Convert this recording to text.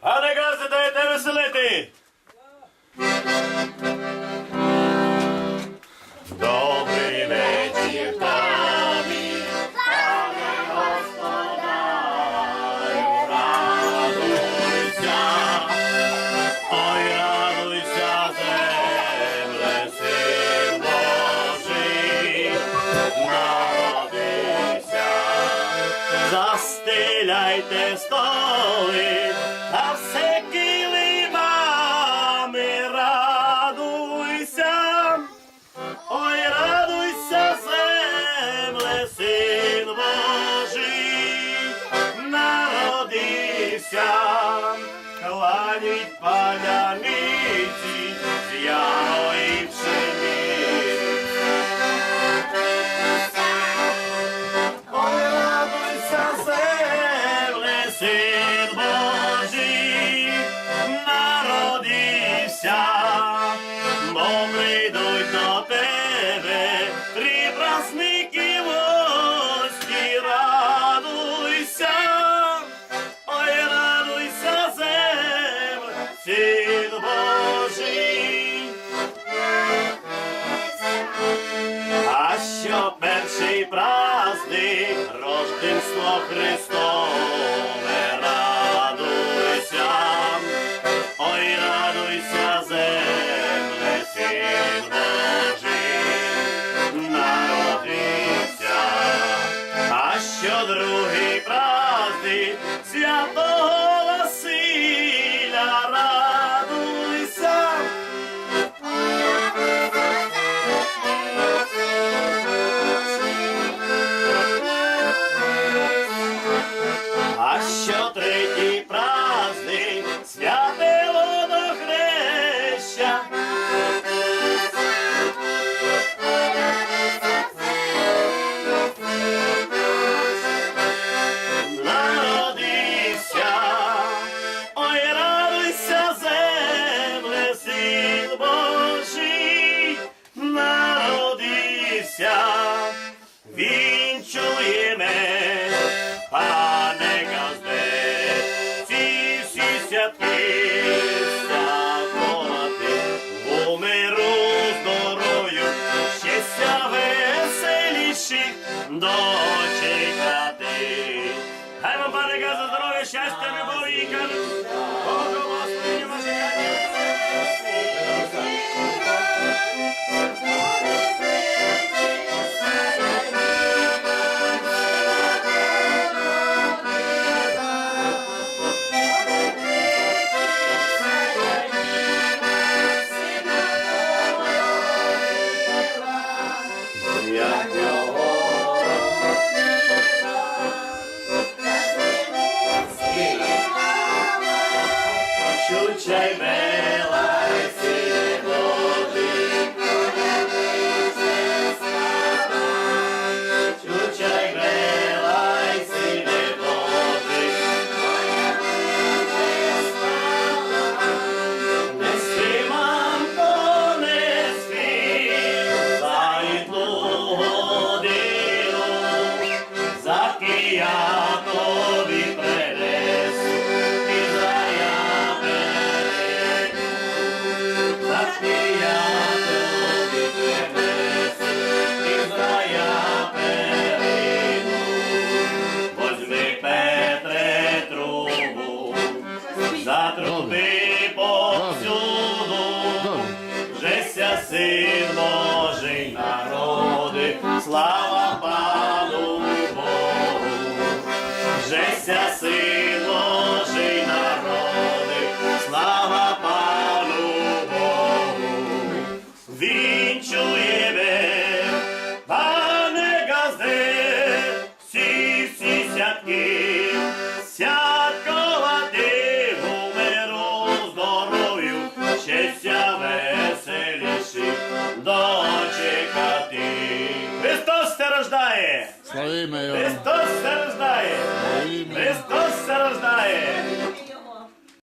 А не гази даєте веселити! Дайте стали. другий праздник свято. вам, пане за здоров'я, щастя, любові і кажуть, Богом Господи, ваші Син Божий народи, слава Павлу. Estos